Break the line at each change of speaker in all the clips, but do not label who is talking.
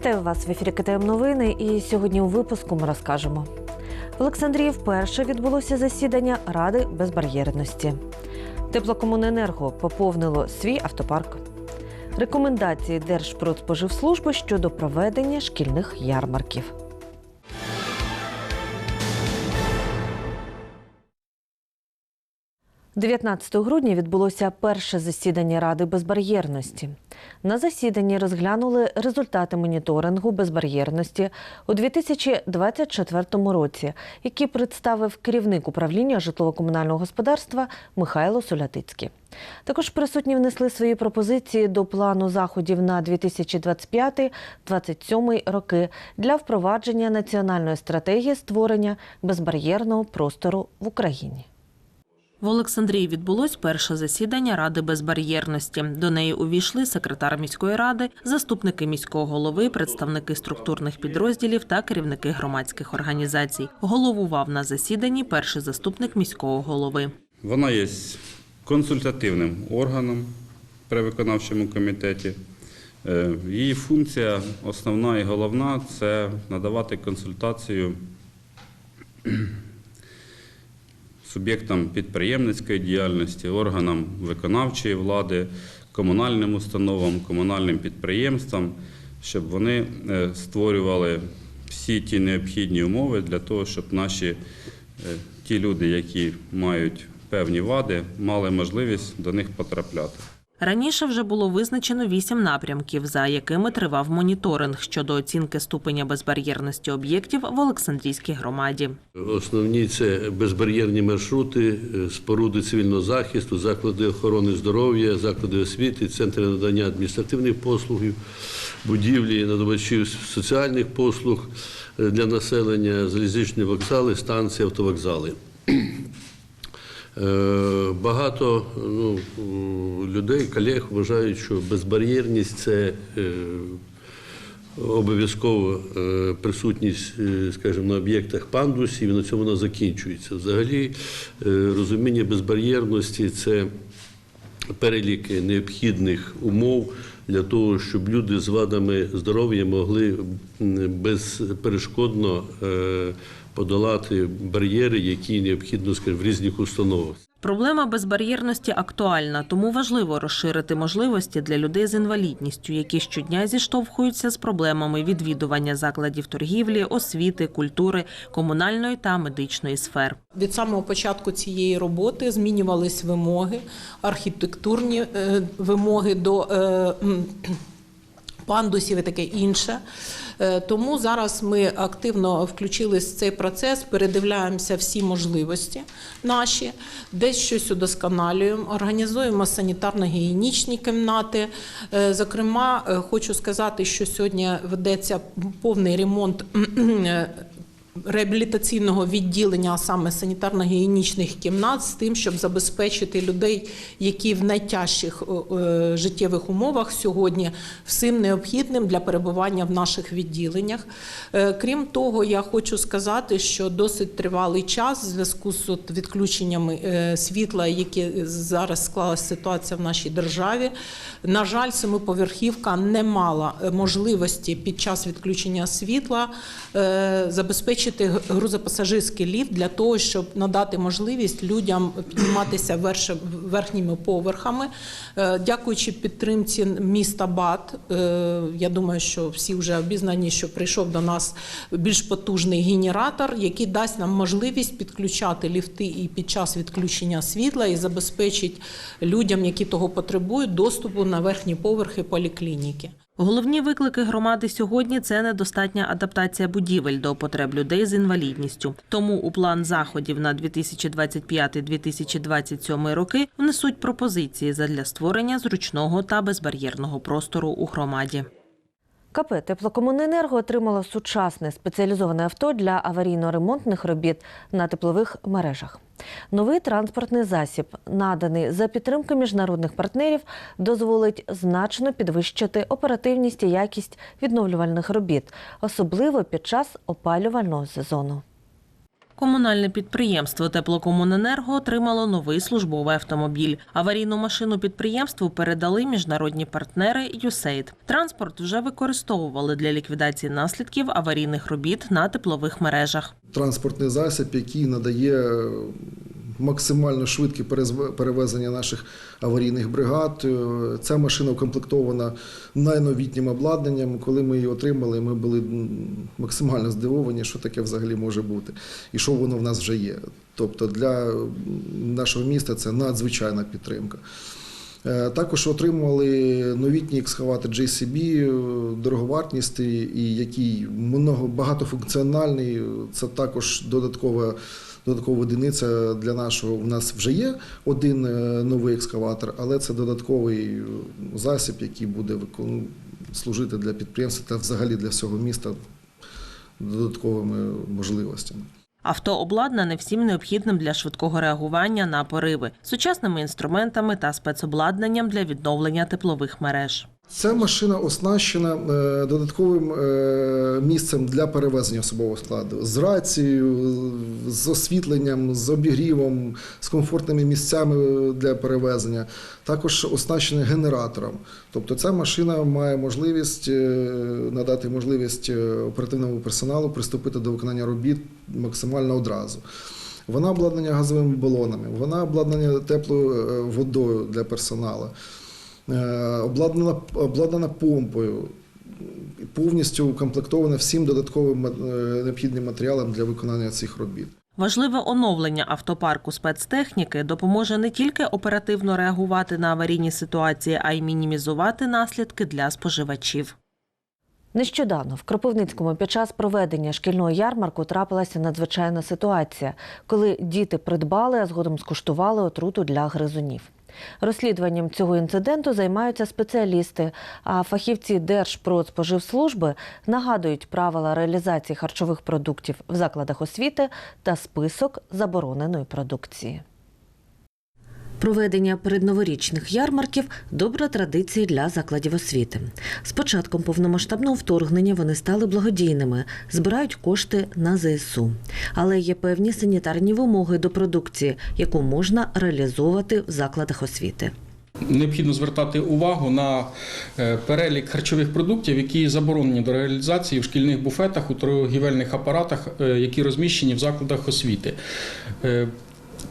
Вітаю вас в ефірі КТМ Новини. І сьогодні у випуску ми розкажемо. В Олександрії вперше відбулося засідання Ради безбар'єрності. Теплокомуненерго поповнило свій автопарк. Рекомендації Держпродспоживслужби щодо проведення шкільних ярмарків. – 19 грудня відбулося перше засідання Ради безбар'єрності. На засіданні розглянули результати моніторингу безбар'єрності у 2024 році, які представив керівник управління житлово-комунального господарства Михайло Солятицький. Також присутні внесли свої пропозиції до плану заходів на 2025-2027 роки для впровадження національної стратегії створення безбар'єрного простору в Україні.
В Олександрії відбулось перше засідання Ради безбар'єрності. До неї увійшли секретар міської ради, заступники міського голови, представники структурних підрозділів та керівники громадських організацій. Головував на засіданні перший заступник міського голови.
Вона є консультативним органом при виконавчому комітеті. Е, Її функція основна і головна це надавати консультацію суб'єктам підприємницької діяльності, органам виконавчої влади, комунальним установам, комунальним підприємствам, щоб вони е, створювали всі ті необхідні умови для того, щоб наші е, ті люди, які мають певні вади, мали можливість до них потрапляти.
Раніше вже було визначено вісім напрямків, за якими тривав моніторинг щодо оцінки ступеня безбар'єрності об'єктів в Олександрійській громаді.
Основні це безбар'єрні маршрути, е, споруди цивільного захисту, заклади охорони здоров'я, заклади освіти, центри надання адміністративних послуг, будівлі, надавачів соціальних послуг е, для населення, залізничні вокзали, станції, автовокзали. Е, Багато ну, людей, колег вважають, що безбар'єрність це е, обов'язково е, присутність, скажімо, на об'єктах пандусів, і на цьому вона закінчується. Взагалі, розуміння безбар'єрності це перелік необхідних умов для того, щоб люди з вадами здоров'я могли безперешкодно е, подолати бар'єри, які необхідно скажімо, в різних установах.
Проблема безбар'єрності актуальна, тому важливо розширити можливості для людей з інвалідністю, які щодня зіштовхуються з проблемами відвідування закладів торгівлі, освіти, культури, комунальної та медичної сфер.
Від самого початку цієї роботи змінювались вимоги, архітектурні е, вимоги до е, пандусів і таке інше. Е, Тому зараз ми активно включились в цей процес, передивляємося всі можливості наші, десь щось удосконалюємо, організуємо санітарно-гігієнічні кімнати. Е, Зокрема, е, хочу сказати, що сьогодні ведеться повний ремонт реабілітаційного відділення, а саме санітарно-гігієнічних кімнат, з тим, щоб забезпечити людей, які в найтяжчих е, е, життєвих умовах сьогодні всім необхідним для перебування в наших відділеннях. Е, Крім того, я хочу сказати, що досить тривалий час в зв'язку з відключеннями світла, які зараз склалася ситуація в нашій державі. На жаль, семиповерхівка не мала можливості під час відключення світла е, забезпечити грузопасажирський ліфт для того, щоб надати можливість людям підніматися верхніми поверхами. Е, Дякуючи підтримці міста Бат, е, я думаю, що всі вже обізнані, що прийшов до нас більш потужний генератор, який дасть нам можливість підключати ліфти і під час відключення світла і забезпечить людям, які того потребують, доступу на верхні поверхи поліклініки.
Головні виклики громади сьогодні це недостатня адаптація будівель до потреб людей з інвалідністю. Тому у план заходів на 2025-2027 роки внесуть пропозиції задля створення зручного та безбар'єрного простору у громаді.
КП Теплокомуненерго отримало сучасне спеціалізоване авто для аварійно-ремонтних робіт на теплових мережах. Новий транспортний засіб, наданий за підтримки міжнародних партнерів, дозволить значно підвищити оперативність і якість відновлювальних робіт, особливо під час опалювального сезону.
Комунальне підприємство Теплокомуненерго отримало новий службовий автомобіль. Аварійну машину підприємству передали міжнародні партнери «Юсейд». Транспорт вже використовували для ліквідації наслідків аварійних робіт на теплових мережах.
транспортний засіб, який надає максимально швидке перевезення наших аварійних бригад. Е, Ця машина укомплектована найновітнім обладнанням. Коли ми її отримали, ми були максимально здивовані, що таке взагалі може бути, і що воно в нас вже є. Тобто для нашого міста це надзвичайна підтримка. Е, Також отримували новітній екскаватор JCB, е, дороговартісний і який багатофункціональний. Це також додаткова. Додаткова одиниця для нашого у нас вже є один е, новий екскаватор, але це додатковий е, засіб, який буде викон- служити для підприємства та взагалі для всього міста додатковими можливостями.
Авто обладнане всім необхідним для швидкого реагування на пориви, сучасними інструментами та спецобладнанням для відновлення теплових мереж.
Ця машина оснащена е, додатковим е, місцем для перевезення особового складу з рацією, з освітленням, з обігрівом, з комфортними місцями для перевезення. Також оснащена генератором. Тобто ця машина має можливість е, надати можливість оперативному персоналу приступити до виконання робіт максимально одразу. Вона обладнана газовими балонами, вона обладнана теплою водою для персоналу. Е, обладнана, обладнана помпою, повністю укомплектована всім додатковим е, необхідним матеріалом для виконання цих робіт.
Важливе оновлення автопарку спецтехніки допоможе не тільки оперативно реагувати на аварійні ситуації, а й мінімізувати наслідки для споживачів.
Нещодавно в Кропивницькому під час проведення шкільного ярмарку трапилася надзвичайна ситуація, коли діти придбали, а згодом скуштували отруту для гризунів. Розслідуванням цього інциденту займаються спеціалісти, а фахівці Держпродспоживслужби нагадують правила реалізації харчових продуктів в закладах освіти та список забороненої продукції. Проведення передноворічних ярмарків добра традиція для закладів освіти. З початком повномасштабного вторгнення вони стали благодійними, збирають кошти на ЗСУ. Але є певні санітарні вимоги до продукції, яку можна реалізовувати в закладах освіти.
Необхідно звертати увагу на е, перелік харчових продуктів, які заборонені до реалізації в шкільних буфетах у торгівельних апаратах, е, які розміщені в закладах освіти.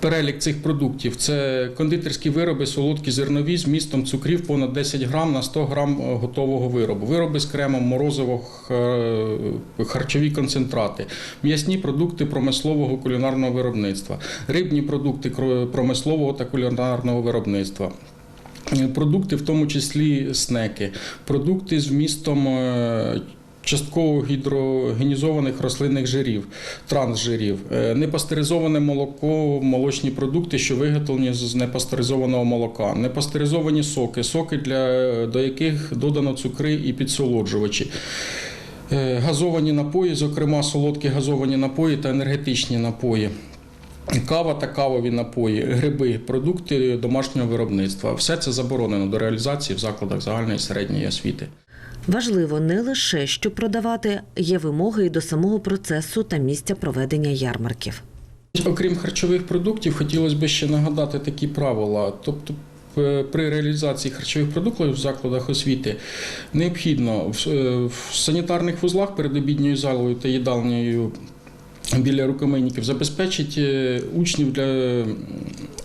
Перелік цих продуктів. Це кондитерські вироби, солодкі зернові з містом цукрів понад 10 грам на 100 грам е, готового виробу, вироби з кремом, морозиво, е, харчові концентрати, м'ясні продукти промислового кулінарного виробництва, рибні продукти промислового та кулінарного виробництва. Е, Продукти, в тому числі снеки, продукти з вмістом частково гідрогенізованих рослинних жирів, трансжирів, е, непастеризоване молоко, молочні продукти, що виготовлені з непастеризованого молока, непастеризовані соки, соки, для, до яких додано цукри і підсолоджувачі. Е, Газовані напої, зокрема солодкі газовані напої та енергетичні напої. Кава та кавові напої, гриби, продукти домашнього виробництва все це заборонено до реалізації в закладах загальної і середньої освіти.
Важливо не лише що продавати, є вимоги і до самого процесу та місця проведення ярмарків.
Окрім харчових продуктів, хотілося б ще нагадати такі правила. Тобто, при реалізації харчових продуктів в закладах освіти необхідно в, е, санітарних вузлах перед обідньою залою та їдальнею біля рукомийників забезпечити учнів для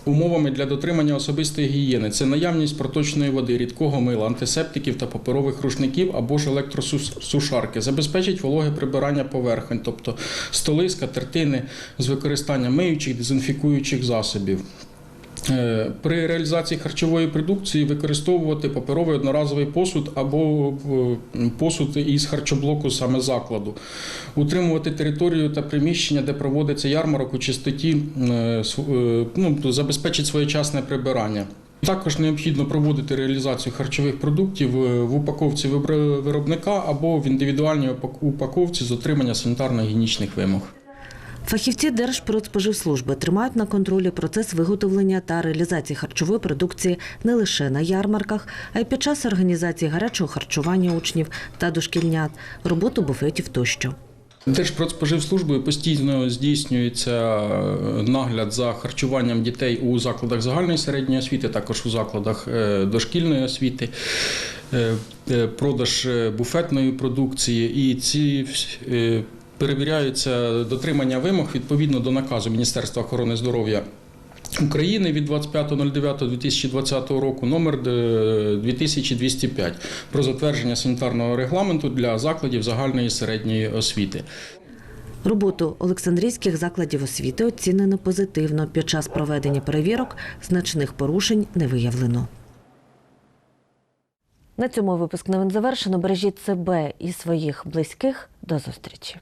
умовами для дотримання особистої гігієни. Це наявність проточної води, рідкого мила, антисептиків та паперових рушників або ж електросушарки. Забезпечить вологе прибирання поверхонь, тобто столи, скатертини з використанням миючих, дезінфікуючих засобів. Е, При реалізації харчової продукції використовувати паперовий одноразовий посуд або е, посуд із харчоблоку саме закладу, утримувати територію та приміщення, де проводиться ярмарок у чистоті, е, ну, забезпечить своєчасне прибирання. Також необхідно проводити реалізацію харчових продуктів в упаковці виробника або в індивідуальній упаковці з отримання санітарно-гігієнічних вимог.
Фахівці Держпродспоживслужби тримають на контролі процес виготовлення та реалізації харчової продукції не лише на ярмарках, а й під час організації гарячого харчування учнів та дошкільнят, роботу буфетів тощо.
Держпродспоживслужбою постійно здійснюється е, нагляд за харчуванням дітей у закладах загальної середньої освіти, також у закладах е, дошкільної освіти, е, продаж буфетної продукції. І ці перевіряються дотримання вимог відповідно до наказу Міністерства охорони здоров'я. України від 25.09.2020 року номер е, 2205 про затвердження санітарного регламенту для закладів загальної середньої освіти.
Роботу Олександрійських закладів освіти оцінено позитивно. Під час проведення перевірок значних порушень не виявлено. На цьому випуск новин завершено. Бережіть себе і своїх близьких. До зустрічі.